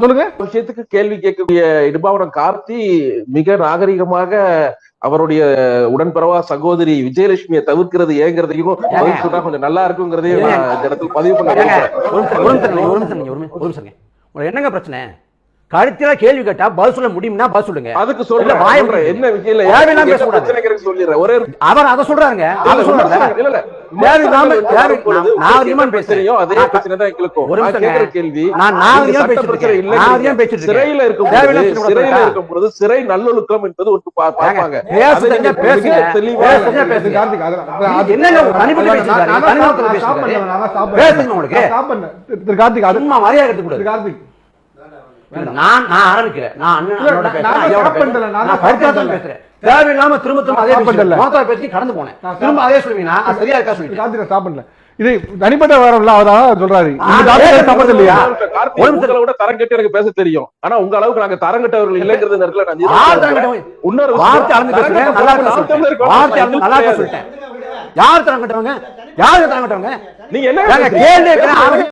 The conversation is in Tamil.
சொல்லுங்க. விஷயத்துக்கு கேள்வி கேட்கக்கூடிய இடுபாவனம் கார்த்தி மிக நாகரிகமாக அவருடைய உடன்பிறவா சகோதரி விஜயலட்சுமியை தவிர்க்கிறது ஏங்கிறதையும் கொஞ்சம் நல்லா இருக்குங்கிறதையும் இந்த இடத்துல பதிவு பண்ண என்னங்க பிரச்சனை? கருத்தில கேள்வி கேட்டா பதில் சொல்ல முடியும்னா பதில் சொல்லுங்க அதுக்கு இல்ல, சொல்றேன் வாயை சொல்றேன். என்ன விஷயம் இல்ல தேவையில்லாம சொல்லிடுறேன் ஒரே அவர் அதை சொல்றாருங்க இல்ல, அதை இல்ல, சொல்றாரு இல்ல, இல்ல. தேவையில்லாம தேவை நான் பேசுறேன் அதே பிரச்சனை தான் எங்களுக்கும் ஒரு நான். கேள்வி நான். இல்லைங்கிறீங்க. நாகரிகமா பேசிட்டு இருக்கேன். சிறையில இருக்கும் தேவையில்லாம. சிறையில இருக்கும் பொழுது சிறை நல்லொழுக்கம் என்பது ஒன்று பார்ப்பாங்க பேச பேசுங்க. மிக தெளிவா பேச பேசுங்க. கார்த்திக், என்னங்க உங்க தனிப்பட்ட நான்? நான் நான் நான் பண்ணல. பேசுங்க உங்களுக்கு. நான். திரு- கார்த்திக் அது மரியாதை கார்த்திக் நான் நான் ஆரம்பிக்கிறேன். நான் அண்ணன் இல்ல, அண்ணனோட நான் பேசுறேன், நான் ஐயாவோட stop பண்ணல, பேசுறேன். நான் நான் stop கருத்தா தான் பண்ணல. பேசுறேன் தேவையில்லாம திரும்ப திரும்ப அதே நான் stop பண்ணல. மோத்தா பேசி கடந்து போனேன். நான் திரும்ப அதே சொல்லுவீங்கன்னா அது சரியா இருக்கா ஸ்டாப் பண்ணல. இது தனிப்பட்ட விவரம் சொல்றாரு. இல்லையா. உங்களை விட தரம் கெட்டு எனக்கு பேச தெரியும். ஆனா உங்க அளவுக்கு நாங்க தரம் கெட்டவர்கள் இல்லைங்கிறது இந்த இடத்துல? இன்னொரு வார்த்தை அளந்து பேசுறேன். வார்த்தை அளந்து நல்லா. சொல்லிட்டேன் யார் தரம் கட்டவங்க? யார் தரம் கட்டவங்க? நீங்க என்ன கேள்வி